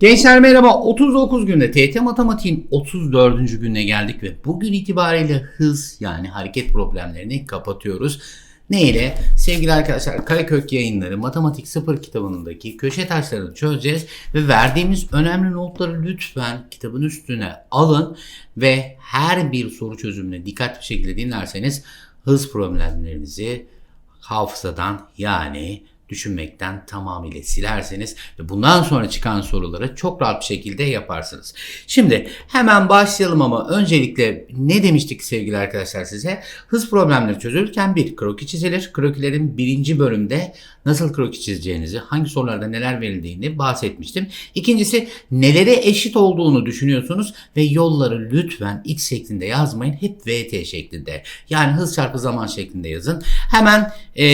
Gençler merhaba. 39 günde TYT Matematiğin 34. gününe geldik ve bugün itibariyle hız yani hareket problemlerini kapatıyoruz. Ne ile? Sevgili arkadaşlar Karakök yayınları Matematik 0 kitabındaki köşe taşlarını çözeceğiz ve verdiğimiz önemli notları lütfen kitabın üstüne alın ve her bir soru çözümünü dikkatli bir şekilde dinlerseniz hız problemlerinizi hafızadan yani düşünmekten tamamıyla silerseniz ve bundan sonra çıkan soruları çok rahat bir şekilde yaparsınız. Şimdi hemen başlayalım ama öncelikle ne demiştik sevgili arkadaşlar size? Hız problemleri çözülürken bir kroki çizilir. Krokilerin birinci bölümde nasıl kroki çizeceğinizi, hangi sorularda neler verildiğini bahsetmiştim. İkincisi nelere eşit olduğunu düşünüyorsunuz ve yolları lütfen x şeklinde yazmayın. Hep vt şeklinde. Yani hız çarpı zaman şeklinde yazın. Hemen e,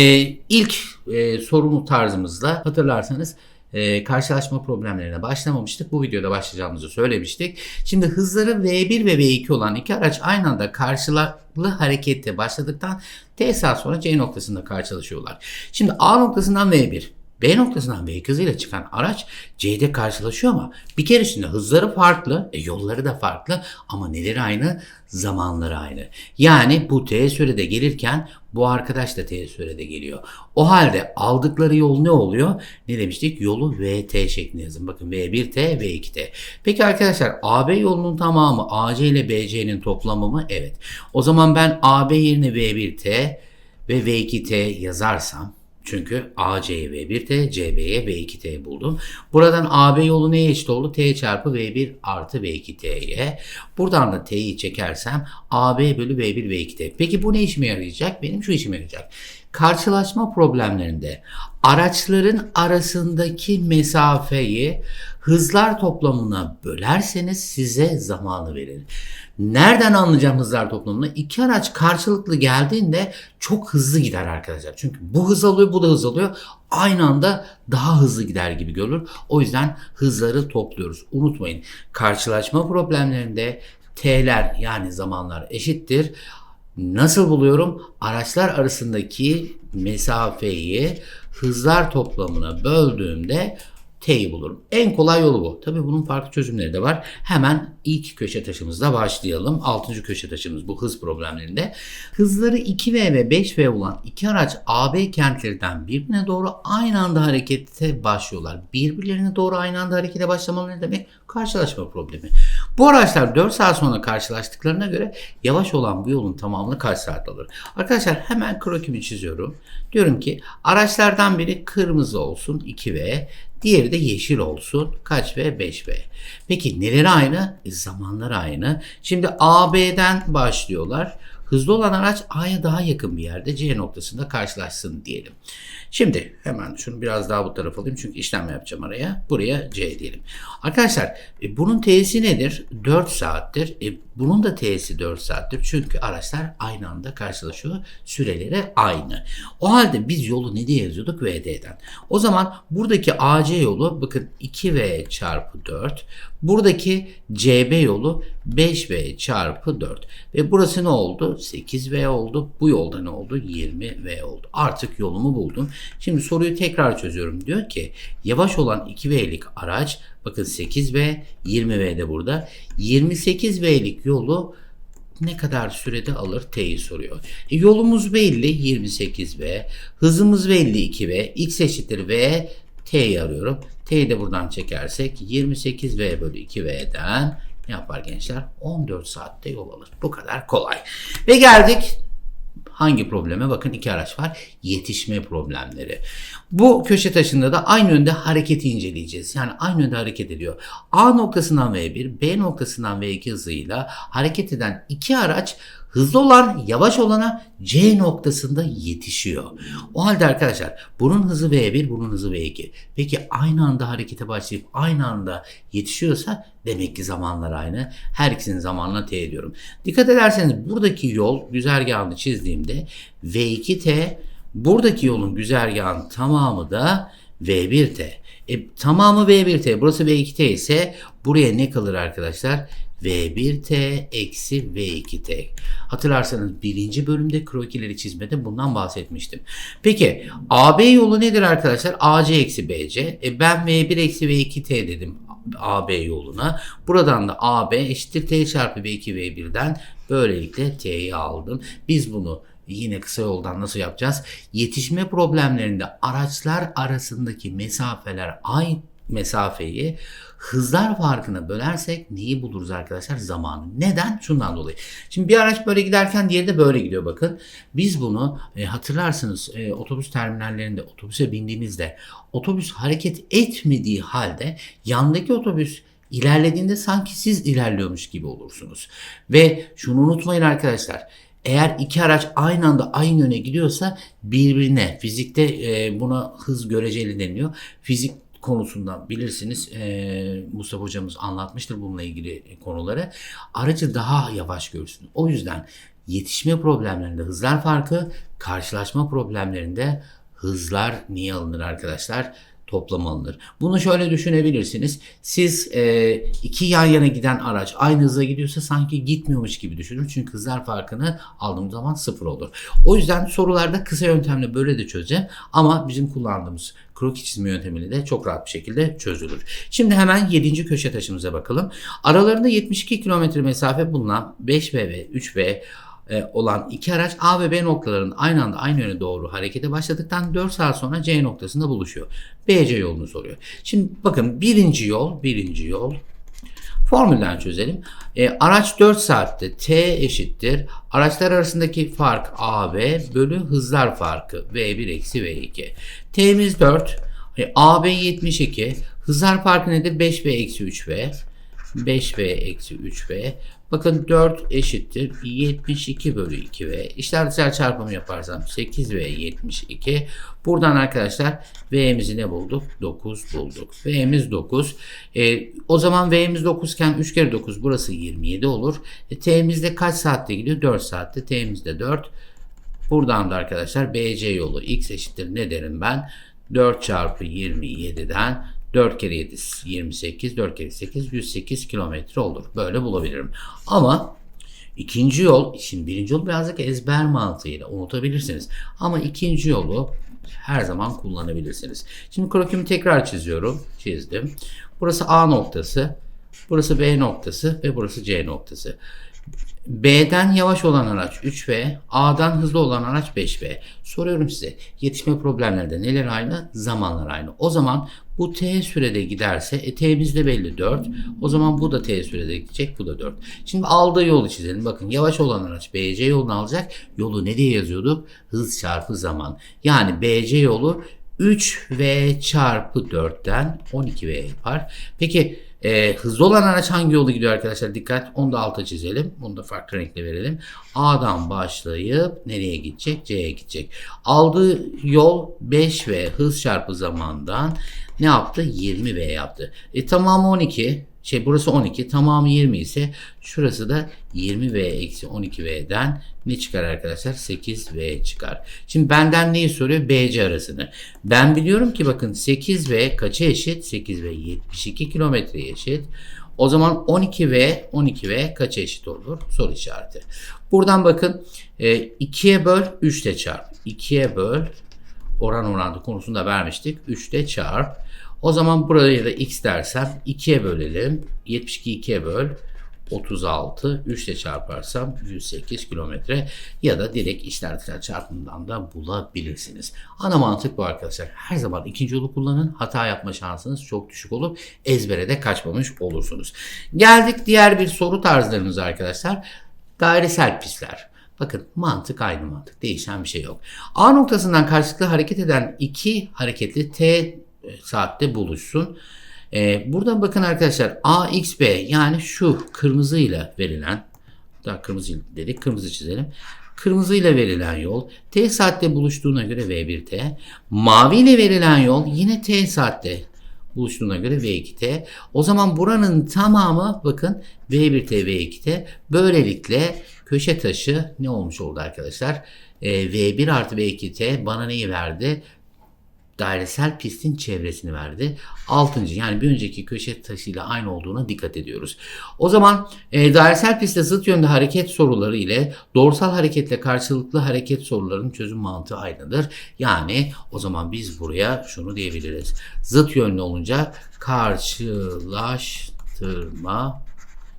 ilk e, sorumu tarzımızla hatırlarsanız e, karşılaşma problemlerine başlamamıştık. Bu videoda başlayacağımızı söylemiştik. Şimdi hızları V1 ve V2 olan iki araç aynı anda karşılıklı harekette başladıktan T saat sonra C noktasında karşılaşıyorlar. Şimdi A noktasından V1, B noktasından V hızıyla çıkan araç C'de karşılaşıyor ama bir kere şimdi hızları farklı, e, yolları da farklı ama neleri aynı? Zamanları aynı. Yani bu T sürede gelirken bu arkadaş da T sürede geliyor. O halde aldıkları yol ne oluyor? Ne demiştik? Yolu VT şeklinde yazın. Bakın V1T, V2T. Peki arkadaşlar AB yolunun tamamı AC ile BC'nin toplamı mı? Evet. O zaman ben AB yerine V1T ve V2T yazarsam çünkü AC'ye V1T, CB'ye V2T buldum. Buradan AB yolu neye eşit oldu? T çarpı V1 artı V2T'ye. Buradan da T'yi çekersem AB bölü V1 V2T. Peki bu ne işime yarayacak? Benim şu işime yarayacak. Karşılaşma problemlerinde araçların arasındaki mesafeyi hızlar toplamına bölerseniz size zamanı verir. Nereden anlayacağım hızlar toplamını? İki araç karşılıklı geldiğinde çok hızlı gider arkadaşlar. Çünkü bu hız alıyor, bu da hız alıyor. Aynı anda daha hızlı gider gibi görülür. O yüzden hızları topluyoruz. Unutmayın. Karşılaşma problemlerinde T'ler yani zamanlar eşittir. Nasıl buluyorum? Araçlar arasındaki mesafeyi hızlar toplamına böldüğümde T'yi bulurum. En kolay yolu bu. Tabii bunun farklı çözümleri de var. Hemen ilk köşe taşımızla başlayalım. Altıncı köşe taşımız bu hız problemlerinde. Hızları 2V ve 5V olan iki araç AB kentlerinden birbirine doğru aynı anda harekete başlıyorlar. Birbirlerine doğru aynı anda harekete başlamaları demek? Karşılaşma problemi. Bu araçlar 4 saat sonra karşılaştıklarına göre yavaş olan bu yolun tamamını kaç saat alır? Arkadaşlar hemen krokimi çiziyorum. Diyorum ki araçlardan biri kırmızı olsun 2V, Diğeri de yeşil olsun. Kaç V? 5V. Peki neleri aynı? E, zamanlar aynı. Şimdi AB'den başlıyorlar. Hızlı olan araç A'ya daha yakın bir yerde C noktasında karşılaşsın diyelim. Şimdi hemen şunu biraz daha bu tarafa alayım çünkü işlem yapacağım araya. Buraya C diyelim. Arkadaşlar e, bunun T'si nedir? 4 saattir. E, bunun da T'si 4 saattir. Çünkü araçlar aynı anda karşılaşıyor. Süreleri aynı. O halde biz yolu ne diye yazıyorduk? VD'den. O zaman buradaki AC yolu bakın 2V çarpı 4. Buradaki CB yolu 5V çarpı 4. Ve burası ne oldu? 8V oldu. Bu yolda ne oldu? 20V oldu. Artık yolumu buldum. Şimdi soruyu tekrar çözüyorum. Diyor ki yavaş olan 2V'lik araç bakın 8V 20V de burada. 28V'lik yolu ne kadar sürede alır T'yi soruyor. E, yolumuz belli 28V. Hızımız belli 2V. X eşittir V. T'yi arıyorum. T'yi de buradan çekersek 28V bölü 2V'den ne yapar gençler? 14 saatte yol alır. Bu kadar kolay. Ve geldik Hangi probleme? Bakın iki araç var. Yetişme problemleri. Bu köşe taşında da aynı yönde hareketi inceleyeceğiz. Yani aynı yönde hareket ediyor. A noktasından V1, B noktasından V2 hızıyla hareket eden iki araç hızlı olan yavaş olana C noktasında yetişiyor. O halde arkadaşlar bunun hızı V1, bunun hızı V2. Peki aynı anda harekete başlayıp aynı anda yetişiyorsa demek ki zamanlar aynı. Her ikisinin zamanına T ediyorum. Dikkat ederseniz buradaki yol güzergahını çizdiğimde V2T buradaki yolun güzergahının tamamı da V1T. E, tamamı V1T. Burası V2T ise buraya ne kalır arkadaşlar? V1T eksi V2T. Hatırlarsanız birinci bölümde krokileri çizmede bundan bahsetmiştim. Peki AB yolu nedir arkadaşlar? AC eksi BC. E ben V1 eksi V2T dedim. AB yoluna. Buradan da AB eşittir T çarpı V2 V1'den böylelikle T'yi aldım. Biz bunu yine kısa yoldan nasıl yapacağız? Yetişme problemlerinde araçlar arasındaki mesafeler aynı mesafeyi hızlar farkına bölersek neyi buluruz arkadaşlar? Zamanı. Neden? Şundan dolayı. Şimdi bir araç böyle giderken diğeri de böyle gidiyor bakın. Biz bunu e, hatırlarsınız e, otobüs terminallerinde otobüse bindiğimizde otobüs hareket etmediği halde yandaki otobüs ilerlediğinde sanki siz ilerliyormuş gibi olursunuz. Ve şunu unutmayın arkadaşlar. Eğer iki araç aynı anda aynı yöne gidiyorsa birbirine fizikte e, buna hız göreceli deniliyor. Fizik konusunda bilirsiniz e, Mustafa hocamız anlatmıştır bununla ilgili konuları. Aracı daha yavaş görsün. O yüzden yetişme problemlerinde hızlar farkı, karşılaşma problemlerinde hızlar niye alınır arkadaşlar? toplam alınır. Bunu şöyle düşünebilirsiniz. Siz e, iki yan yana giden araç aynı hıza gidiyorsa sanki gitmiyormuş gibi düşünün. Çünkü hızlar farkını aldığım zaman sıfır olur. O yüzden sorularda kısa yöntemle böyle de çözeceğim. Ama bizim kullandığımız kroki çizme yöntemiyle de çok rahat bir şekilde çözülür. Şimdi hemen 7. köşe taşımıza bakalım. Aralarında 72 kilometre mesafe bulunan 5V ve 3V e, olan iki araç A ve B noktalarının aynı anda aynı yöne doğru harekete başladıktan 4 saat sonra C noktasında buluşuyor. BC yolunu soruyor. Şimdi bakın birinci yol, birinci yol formülden çözelim. E, araç 4 saatte T eşittir. Araçlar arasındaki fark AB bölü hızlar farkı V1 eksi V2. T'miz 4. E, AB 72. Hızlar farkı nedir? 5V eksi 3V. 5V eksi 3V. Bakın 4 eşittir 72 bölü 2V. İşaretler çarpımı yaparsam 8V 72. Buradan arkadaşlar V'mizi ne bulduk? 9 bulduk. V'miz 9. E, o zaman V'miz 9 iken 3 kere 9 burası 27 olur. E, T'miz de kaç saatte gidiyor? 4 saatte. T'miz de 4. Buradan da arkadaşlar BC yolu x eşittir ne derim ben? 4 çarpı 27'den 4 kere 7 28, 4 kere 8 108 kilometre olur. Böyle bulabilirim. Ama ikinci yol, şimdi birinci yol birazcık ezber mantığıyla unutabilirsiniz. Ama ikinci yolu her zaman kullanabilirsiniz. Şimdi krokimi tekrar çiziyorum. Çizdim. Burası A noktası, burası B noktası ve burası C noktası. B'den yavaş olan araç 3V, A'dan hızlı olan araç 5V. Soruyorum size yetişme problemlerde neler aynı? Zamanlar aynı. O zaman bu T sürede giderse e, T'miz de belli 4. O zaman bu da T sürede gidecek bu da 4. Şimdi aldığı yolu çizelim. Bakın yavaş olan araç BC yolunu alacak. Yolu ne diye yazıyorduk? Hız çarpı zaman. Yani BC yolu 3V çarpı 4'ten 12V yapar. Peki ee, hızlı olan araç hangi yolu gidiyor arkadaşlar? Dikkat. Onu da alta çizelim. Bunu da farklı renkle verelim. A'dan başlayıp nereye gidecek? C'ye gidecek. Aldığı yol 5V hız çarpı zamandan ne yaptı? 20V yaptı. E tamamı 12. Şey burası 12. Tamamı 20 ise şurası da 20V eksi 12V'den ne çıkar arkadaşlar? 8V çıkar. Şimdi benden neyi soruyor? BC arasını. Ben biliyorum ki bakın 8V kaça eşit? 8V 72 kilometreye eşit. O zaman 12V 12V kaça eşit olur? Soru işareti. Buradan bakın 2'ye böl 3 ile çarp. 2'ye böl oran orantı konusunda vermiştik. 3 ile çarp. O zaman buraya da x dersem 2'ye bölelim. 72 2'ye böl. 36 3 ile çarparsam 108 kilometre ya da direkt işaretler çarpımından da bulabilirsiniz. Ana mantık bu arkadaşlar. Her zaman ikinci yolu kullanın. Hata yapma şansınız çok düşük olur. Ezbere de kaçmamış olursunuz. Geldik diğer bir soru tarzlarımıza arkadaşlar. Dairesel pistler. Bakın mantık aynı mantık. Değişen bir şey yok. A noktasından karşılıklı hareket eden iki hareketli T saatte buluşsun. Ee, buradan bakın arkadaşlar AXB yani şu kırmızıyla verilen daha kırmızı dedik kırmızı çizelim. Kırmızıyla verilen yol T saatte buluştuğuna göre V1T. Mavi ile verilen yol yine T saatte buluştuğuna göre V2T. O zaman buranın tamamı bakın V1T, V2T. Böylelikle köşe taşı ne olmuş oldu arkadaşlar? Ee, V1 artı V2T bana neyi verdi? Dairesel pistin çevresini verdi. Altıncı yani bir önceki köşe taşıyla aynı olduğuna dikkat ediyoruz. O zaman e, dairesel pistte zıt yönde hareket soruları ile doğrusal hareketle karşılıklı hareket sorularının çözüm mantığı aynıdır. Yani o zaman biz buraya şunu diyebiliriz. Zıt yönlü olunca karşılaştırma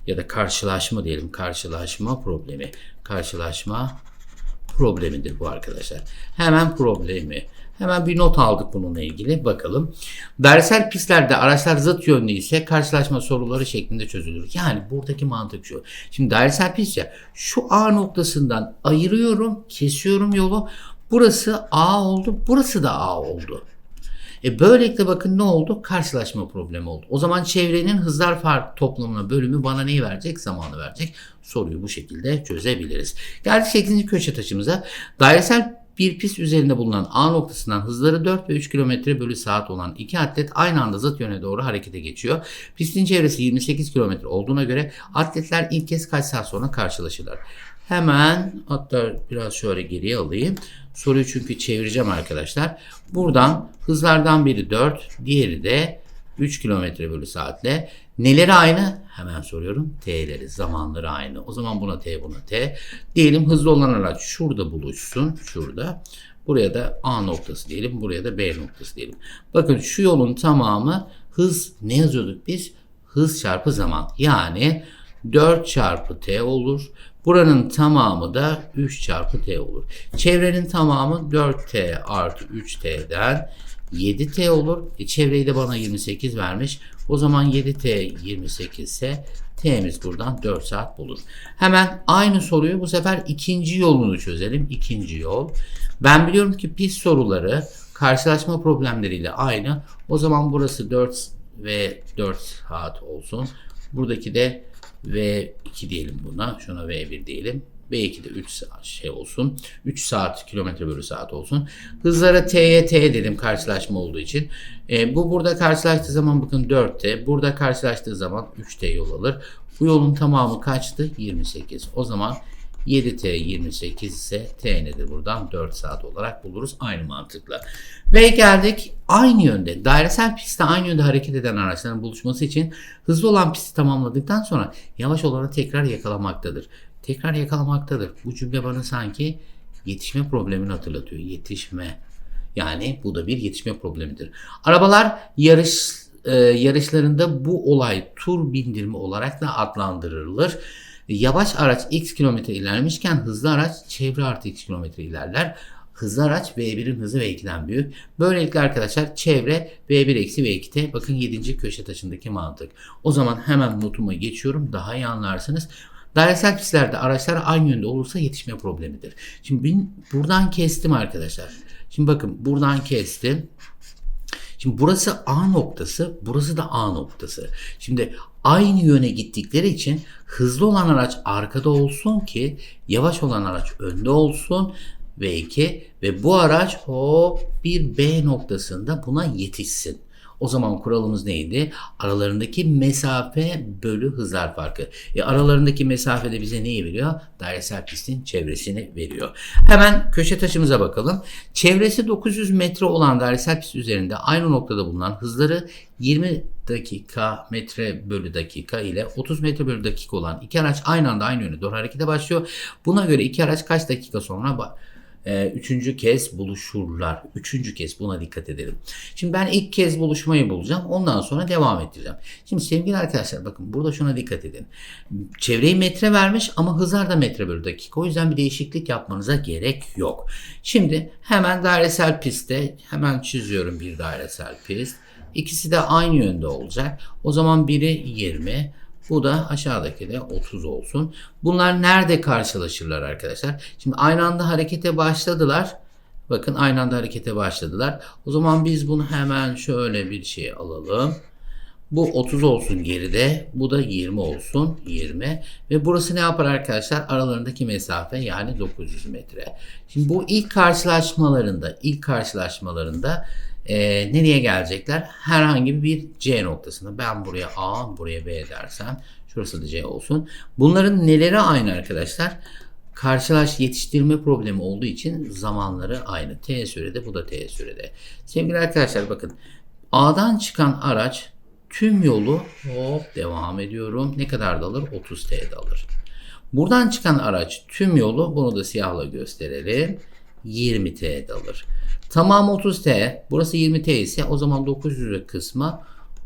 ya da karşılaşma diyelim karşılaşma problemi. Karşılaşma problemidir bu arkadaşlar. Hemen problemi. Hemen bir not aldık bununla ilgili. Bakalım. Dairesel pistlerde araçlar zıt yönlü ise karşılaşma soruları şeklinde çözülür. Yani buradaki mantık şu. Şimdi dairesel pist ya şu A noktasından ayırıyorum, kesiyorum yolu. Burası A oldu, burası da A oldu. E böylelikle bakın ne oldu? Karşılaşma problemi oldu. O zaman çevrenin hızlar fark toplamına bölümü bana neyi verecek? Zamanı verecek. Soruyu bu şekilde çözebiliriz. Geldik 8. köşe taşımıza. Dairesel bir pist üzerinde bulunan A noktasından hızları 4 ve 3 km bölü saat olan iki atlet aynı anda zıt yöne doğru harekete geçiyor. Pistin çevresi 28 km olduğuna göre atletler ilk kez kaç saat sonra karşılaşırlar? Hemen hatta biraz şöyle geriye alayım. Soruyu çünkü çevireceğim arkadaşlar. Buradan hızlardan biri 4, diğeri de 3 km bölü saatle. Neleri aynı? Hemen soruyorum. T'leri, zamanları aynı. O zaman buna T, buna T. Diyelim hızlı olan araç şurada buluşsun. Şurada. Buraya da A noktası diyelim. Buraya da B noktası diyelim. Bakın şu yolun tamamı hız ne yazıyorduk biz? Hız çarpı zaman. Yani 4 çarpı T olur. Buranın tamamı da 3 çarpı T olur. Çevrenin tamamı 4T artı 3T'den 7T olur. E, çevreyi de bana 28 vermiş. O zaman 7T 28 ise T'miz buradan 4 saat bulur. Hemen aynı soruyu bu sefer ikinci yolunu çözelim. İkinci yol. Ben biliyorum ki pist soruları karşılaşma problemleriyle aynı. O zaman burası 4 ve 4 saat olsun. Buradaki de V2 diyelim buna. Şuna V1 diyelim. V2 de 3 saat şey olsun. 3 saat kilometre bölü saat olsun. Hızlara T'ye T dedim karşılaşma olduğu için. E, bu burada karşılaştığı zaman bakın 4T. Burada karşılaştığı zaman 3T yol alır. Bu yolun tamamı kaçtı? 28. O zaman 7T 28 ise T nedir buradan? 4 saat olarak buluruz aynı mantıkla. Ve geldik aynı yönde. Dairesel pistte aynı yönde hareket eden araçların buluşması için hızlı olan pisti tamamladıktan sonra yavaş olanı tekrar yakalamaktadır. Tekrar yakalamaktadır. Bu cümle bana sanki yetişme problemini hatırlatıyor. Yetişme. Yani bu da bir yetişme problemidir. Arabalar yarış e, yarışlarında bu olay tur bindirme olarak da adlandırılır. Yavaş araç x kilometre ilerlemişken hızlı araç çevre artı x kilometre ilerler. Hızlı araç V1'in hızı V2'den büyük. Böylelikle arkadaşlar çevre V1 eksi V2'te bakın 7. köşe taşındaki mantık. O zaman hemen notuma geçiyorum daha iyi anlarsınız. Dairesel pistlerde araçlar aynı yönde olursa yetişme problemidir. Şimdi ben buradan kestim arkadaşlar. Şimdi bakın buradan kestim. Şimdi burası A noktası, burası da A noktası. Şimdi aynı yöne gittikleri için hızlı olan araç arkada olsun ki yavaş olan araç önde olsun ve 2 ve bu araç hop bir B noktasında buna yetişsin. O zaman kuralımız neydi? Aralarındaki mesafe bölü hızlar farkı. E aralarındaki mesafe de bize neyi veriyor? Dairesel pistin çevresini veriyor. Hemen köşe taşımıza bakalım. Çevresi 900 metre olan dairesel pist üzerinde aynı noktada bulunan hızları 20 dakika metre bölü dakika ile 30 metre bölü dakika olan iki araç aynı anda aynı yöne doğru harekete başlıyor. Buna göre iki araç kaç dakika sonra e, üçüncü kez buluşurlar. Üçüncü kez buna dikkat edelim. Şimdi ben ilk kez buluşmayı bulacağım. Ondan sonra devam edeceğim. Şimdi sevgili arkadaşlar bakın burada şuna dikkat edin. Çevreyi metre vermiş ama hızlar da metre bölü dakika. O yüzden bir değişiklik yapmanıza gerek yok. Şimdi hemen dairesel pistte hemen çiziyorum bir dairesel pist. İkisi de aynı yönde olacak. O zaman biri 20, bu da aşağıdaki de 30 olsun. Bunlar nerede karşılaşırlar arkadaşlar? Şimdi aynı anda harekete başladılar. Bakın aynı anda harekete başladılar. O zaman biz bunu hemen şöyle bir şey alalım. Bu 30 olsun geride. Bu da 20 olsun. 20. Ve burası ne yapar arkadaşlar? Aralarındaki mesafe yani 900 metre. Şimdi bu ilk karşılaşmalarında ilk karşılaşmalarında e, nereye gelecekler? Herhangi bir C noktasına. Ben buraya A, buraya B dersem şurası da C olsun. Bunların neleri aynı arkadaşlar? karşılaş yetiştirme problemi olduğu için zamanları aynı. T sürede bu da T sürede. Sevgili arkadaşlar bakın A'dan çıkan araç tüm yolu hop devam ediyorum. Ne kadar da alır? 30 T'de alır. Buradan çıkan araç tüm yolu bunu da siyahla gösterelim. 20 T'de alır. Tamam 30 T. Burası 20 T ise o zaman 900 kısma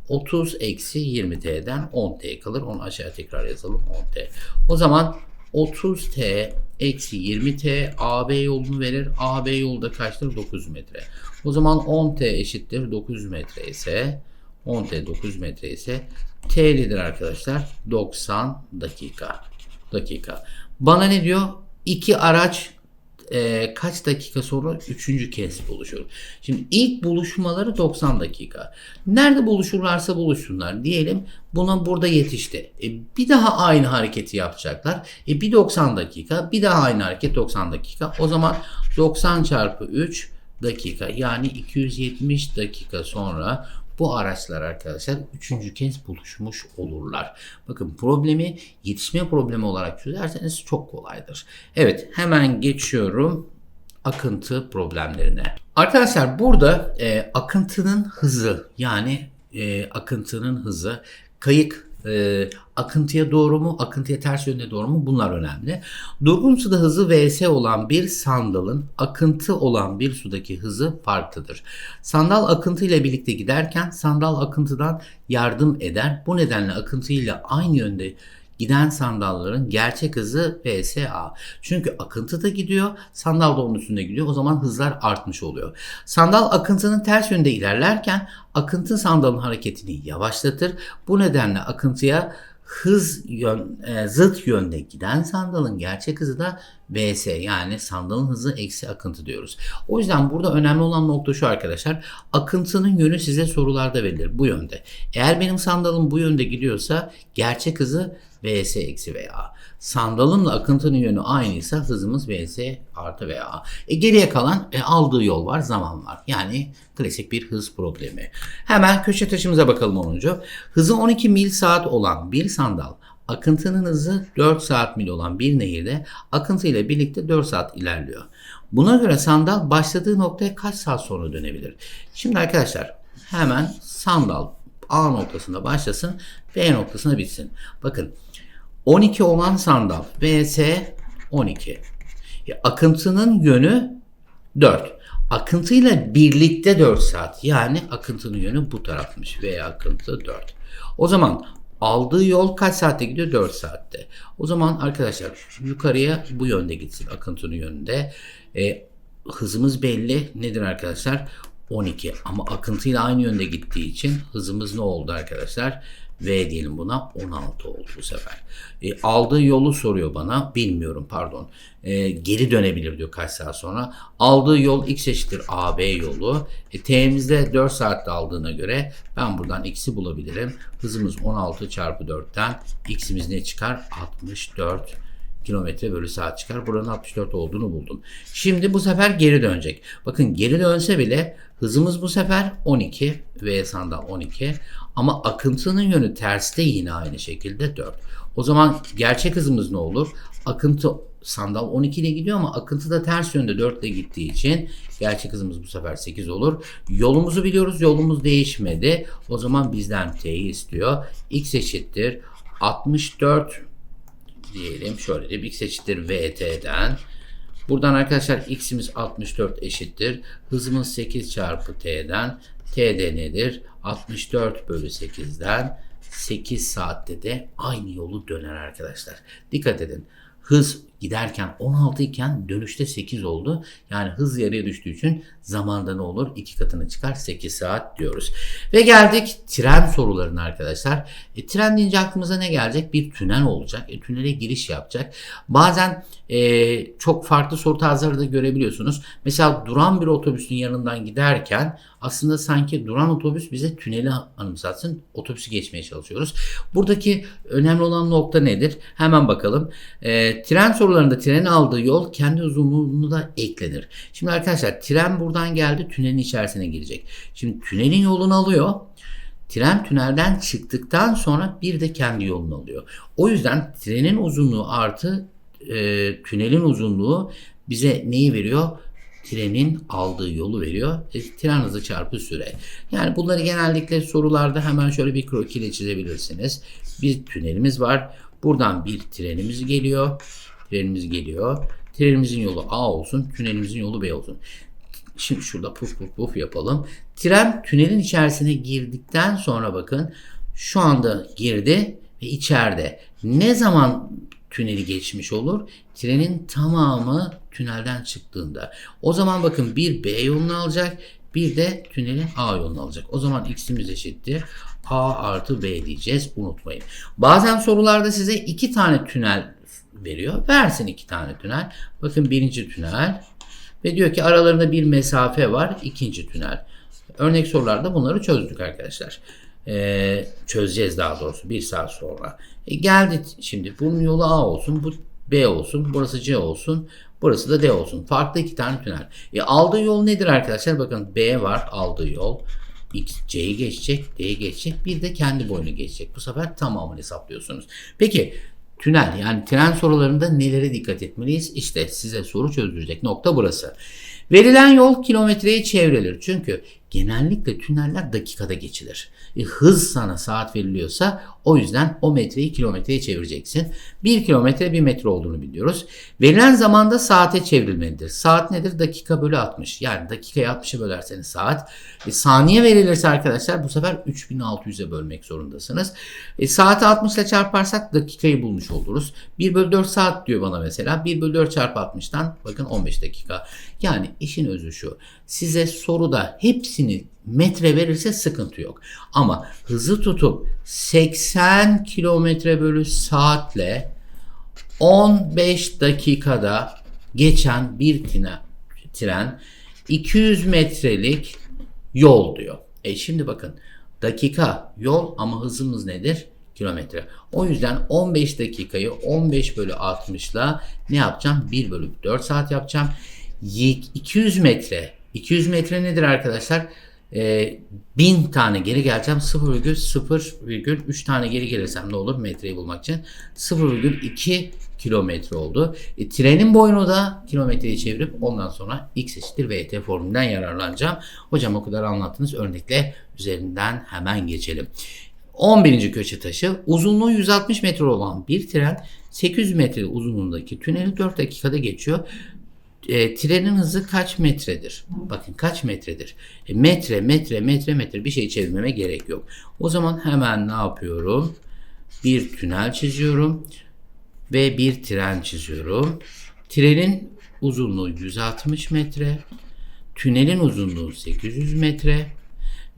30 eksi 20 T'den 10 T kalır. Onu aşağı tekrar yazalım 10 T. O zaman 30 T eksi 20 T AB yolunu verir. AB yolu da kaçtır? 900 metre. O zaman 10 T eşittir 900 metre ise 10 T 900 metre ise T'lidir arkadaşlar 90 dakika. Dakika. Bana ne diyor? İki araç e, kaç dakika sonra üçüncü kez buluşur. Şimdi ilk buluşmaları 90 dakika. Nerede buluşurlarsa buluşsunlar diyelim. Buna burada yetişti. E, bir daha aynı hareketi yapacaklar. E, bir 90 dakika, bir daha aynı hareket 90 dakika. O zaman 90 çarpı 3 dakika yani 270 dakika sonra bu araçlar arkadaşlar üçüncü kez buluşmuş olurlar. Bakın problemi yetişme problemi olarak çözerseniz çok kolaydır. Evet hemen geçiyorum akıntı problemlerine. Arkadaşlar burada e, akıntının hızı yani e, akıntının hızı kayık e, akıntıya doğru mu, akıntıya ters yönde doğru mu bunlar önemli. Durgun suda hızı vs olan bir sandalın akıntı olan bir sudaki hızı farklıdır. Sandal akıntı ile birlikte giderken sandal akıntıdan yardım eder. Bu nedenle akıntıyla aynı yönde giden sandalların gerçek hızı VSA. Çünkü akıntı da gidiyor, sandal da onun üstünde gidiyor. O zaman hızlar artmış oluyor. Sandal akıntının ters yönde ilerlerken akıntı sandalın hareketini yavaşlatır. Bu nedenle akıntıya hız yön, e, zıt yönde giden sandalın gerçek hızı da VS yani sandalın hızı eksi akıntı diyoruz. O yüzden burada önemli olan nokta şu arkadaşlar. Akıntının yönü size sorularda verilir bu yönde. Eğer benim sandalım bu yönde gidiyorsa gerçek hızı vs eksi veya. Sandalımla akıntının yönü aynıysa hızımız vs artı veya. E geriye kalan e, aldığı yol var, zaman var. Yani klasik bir hız problemi. Hemen köşe taşımıza bakalım 10. Hızı 12 mil saat olan bir sandal akıntının hızı 4 saat mil olan bir nehirde akıntı ile birlikte 4 saat ilerliyor. Buna göre sandal başladığı noktaya kaç saat sonra dönebilir? Şimdi arkadaşlar hemen sandal A noktasında başlasın, B noktasına bitsin. Bakın 12 olan sandal vs 12. E, akıntının yönü 4. Akıntıyla birlikte 4 saat. Yani akıntının yönü bu tarafmış veya akıntı 4. O zaman aldığı yol kaç saatte gidiyor? 4 saatte. O zaman arkadaşlar yukarıya bu yönde gitsin akıntının yönünde. E, hızımız belli. Nedir arkadaşlar? 12 ama akıntıyla aynı yönde gittiği için hızımız ne oldu arkadaşlar? V diyelim buna 16 oldu bu sefer. E, aldığı yolu soruyor bana. Bilmiyorum pardon. E, geri dönebilir diyor kaç saat sonra. Aldığı yol x eşittir AB yolu. E, T'mizde 4 saatte aldığına göre ben buradan x'i bulabilirim. Hızımız 16 çarpı 4'ten x'imiz ne çıkar? 64 kilometre bölü saat çıkar. Buranın 64 olduğunu buldum. Şimdi bu sefer geri dönecek. Bakın geri dönse bile hızımız bu sefer 12 V sandal 12 ama akıntının yönü terste yine aynı şekilde 4. O zaman gerçek hızımız ne olur? Akıntı sandal 12 ile gidiyor ama akıntı da ters yönde 4 ile gittiği için gerçek hızımız bu sefer 8 olur. Yolumuzu biliyoruz. Yolumuz değişmedi. O zaman bizden T'yi istiyor. X eşittir 64 diyelim. Şöyle de x eşittir vt'den. Buradan arkadaşlar x'imiz 64 eşittir. Hızımız 8 çarpı t'den. t'de nedir? 64 bölü 8'den 8 saatte de aynı yolu döner arkadaşlar. Dikkat edin. Hız giderken 16 iken dönüşte 8 oldu. Yani hız yarıya düştüğü için zamanda ne olur? 2 katını çıkar 8 saat diyoruz. Ve geldik tren sorularına arkadaşlar. E, tren deyince aklımıza ne gelecek? Bir tünel olacak. E, tünele giriş yapacak. Bazen e, çok farklı soru tarzları da görebiliyorsunuz. Mesela duran bir otobüsün yanından giderken aslında sanki duran otobüs bize tüneli anımsatsın. Otobüsü geçmeye çalışıyoruz. Buradaki önemli olan nokta nedir? Hemen bakalım. E, tren sorularında trenin aldığı yol kendi uzunluğunu da eklenir. Şimdi arkadaşlar tren buradan geldi tünelin içerisine girecek. Şimdi tünelin yolunu alıyor. Tren tünelden çıktıktan sonra bir de kendi yolunu alıyor. O yüzden trenin uzunluğu artı e, tünelin uzunluğu bize neyi veriyor? Trenin aldığı yolu veriyor. E, tren hızı çarpı süre. Yani bunları genellikle sorularda hemen şöyle bir kroki ile çizebilirsiniz. Bir tünelimiz var. Buradan bir trenimiz geliyor. Trenimiz geliyor. Trenimizin yolu A olsun. Tünelimizin yolu B olsun. Şimdi şurada puf puf puf yapalım. Tren tünelin içerisine girdikten sonra bakın şu anda girdi ve içeride. Ne zaman tüneli geçmiş olur? Trenin tamamı tünelden çıktığında. O zaman bakın bir B yolunu alacak bir de tünelin A yolunu alacak. O zaman x'imiz eşittir. A artı B diyeceğiz. Unutmayın. Bazen sorularda size iki tane tünel veriyor. Versin iki tane tünel. Bakın birinci tünel ve diyor ki aralarında bir mesafe var. ikinci tünel. Örnek sorularda bunları çözdük arkadaşlar. Ee, çözeceğiz daha doğrusu bir saat sonra. E, geldi şimdi bunun yolu A olsun, bu B olsun, burası C olsun, burası da D olsun. Farklı iki tane tünel. E, aldığı yol nedir arkadaşlar? Bakın B var aldığı yol. X, C'yi geçecek, D'yi geçecek. Bir de kendi boyunu geçecek. Bu sefer tamamını hesaplıyorsunuz. Peki tünel yani tren sorularında nelere dikkat etmeliyiz? İşte size soru çözdürecek nokta burası. Verilen yol kilometreye çevrilir. Çünkü genellikle tüneller dakikada geçilir. E, hız sana saat veriliyorsa o yüzden o metreyi kilometreye çevireceksin. 1 kilometre 1 metre olduğunu biliyoruz. Verilen zamanda saate çevrilmelidir. Saat nedir? Dakika bölü 60. Yani dakikayı 60'a bölerseniz saat. E, saniye verilirse arkadaşlar bu sefer 3600'e bölmek zorundasınız. E, saati 60 ile çarparsak dakikayı bulmuş oluruz. 1 bölü 4 saat diyor bana mesela. 1 bölü 4 çarpı 60'tan bakın 15 dakika. Yani işin özü şu. Size soruda hepsini metre verirse sıkıntı yok. Ama hızı tutup 80 kilometre bölü saatle 15 dakikada geçen bir tren, tren 200 metrelik yol diyor. E şimdi bakın dakika yol ama hızımız nedir? Kilometre. O yüzden 15 dakikayı 15 bölü 60 ile ne yapacağım? 1 bölü 4 saat yapacağım. 200 metre. 200 metre nedir arkadaşlar? E, 1000 tane geri geleceğim 0,0,3 tane geri gelirsem ne olur metreyi bulmak için 0,2 kilometre oldu. E, trenin boyunu da kilometreyi çevirip ondan sonra x eşittir vt formülünden yararlanacağım. Hocam o kadar anlattınız örnekle üzerinden hemen geçelim. 11. köşe taşı uzunluğu 160 metre olan bir tren 800 metre uzunluğundaki tüneli 4 dakikada geçiyor e, trenin hızı kaç metredir? Bakın kaç metredir? E, metre, metre, metre, metre bir şey çevirmeme gerek yok. O zaman hemen ne yapıyorum? Bir tünel çiziyorum ve bir tren çiziyorum. Trenin uzunluğu 160 metre, tünelin uzunluğu 800 metre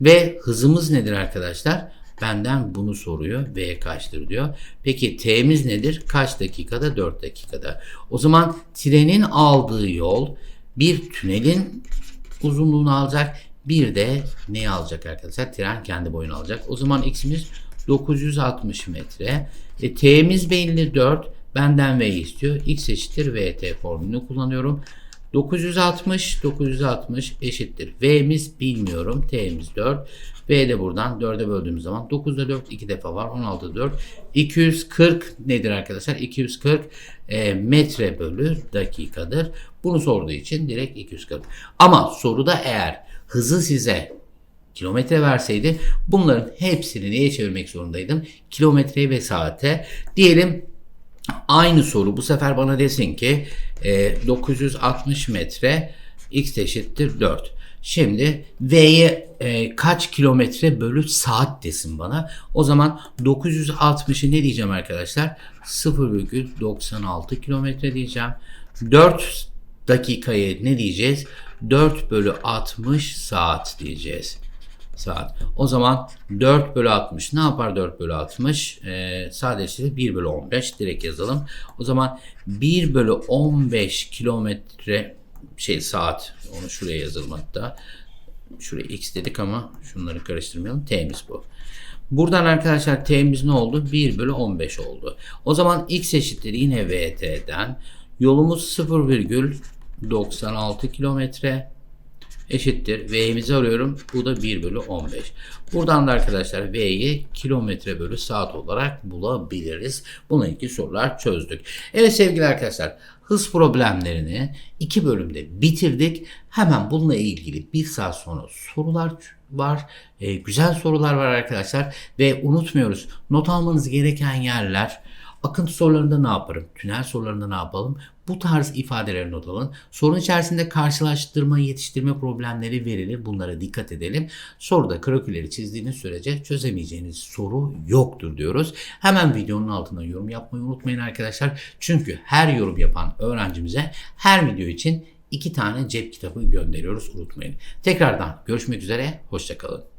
ve hızımız nedir arkadaşlar? Benden bunu soruyor. V kaçtır diyor. Peki T'miz nedir? Kaç dakikada? 4 dakikada. O zaman trenin aldığı yol bir tünelin uzunluğunu alacak. Bir de neyi alacak arkadaşlar? Tren kendi boyunu alacak. O zaman x'imiz 960 metre. E, T'miz belli 4. Benden V istiyor. X eşittir VT formülünü kullanıyorum. 960 960 eşittir. V'miz bilmiyorum. T'miz 4. V de buradan 4'e böldüğümüz zaman 9'da 4 2 defa var. 16'da 4. 240 nedir arkadaşlar? 240 e, metre bölü dakikadır. Bunu sorduğu için direkt 240. Ama soruda eğer hızı size kilometre verseydi bunların hepsini neye çevirmek zorundaydım? Kilometreye ve saate. Diyelim Aynı soru bu sefer bana desin ki e, 960 metre x eşittir 4. Şimdi V'ye e, kaç kilometre bölü saat desin bana. O zaman 960'ı ne diyeceğim arkadaşlar? 0,96 kilometre diyeceğim. 4 dakikayı ne diyeceğiz? 4 bölü 60 saat diyeceğiz saat. O zaman 4 bölü 60 ne yapar 4 bölü 60? Ee, sadece 1 bölü 15 direkt yazalım. O zaman 1 bölü 15 kilometre şey saat onu şuraya yazalım hatta. Şuraya x dedik ama şunları karıştırmayalım. T'miz bu. Buradan arkadaşlar T'miz ne oldu? 1 bölü 15 oldu. O zaman x eşittir yine VT'den. Yolumuz 0,96 kilometre eşittir. V'mizi arıyorum. Bu da 1 bölü 15. Buradan da arkadaşlar V'yi kilometre bölü saat olarak bulabiliriz. Bununla ilgili sorular çözdük. Evet sevgili arkadaşlar hız problemlerini iki bölümde bitirdik. Hemen bununla ilgili bir saat sonra sorular var. Ee, güzel sorular var arkadaşlar. Ve unutmuyoruz not almanız gereken yerler Akıntı sorularında ne yaparım? Tünel sorularında ne yapalım? Bu tarz ifadeleri not alın. Sorun içerisinde karşılaştırma, yetiştirme problemleri verilir. Bunlara dikkat edelim. Soruda kraküleri çizdiğiniz sürece çözemeyeceğiniz soru yoktur diyoruz. Hemen videonun altına yorum yapmayı unutmayın arkadaşlar. Çünkü her yorum yapan öğrencimize her video için iki tane cep kitabı gönderiyoruz unutmayın. Tekrardan görüşmek üzere. Hoşçakalın.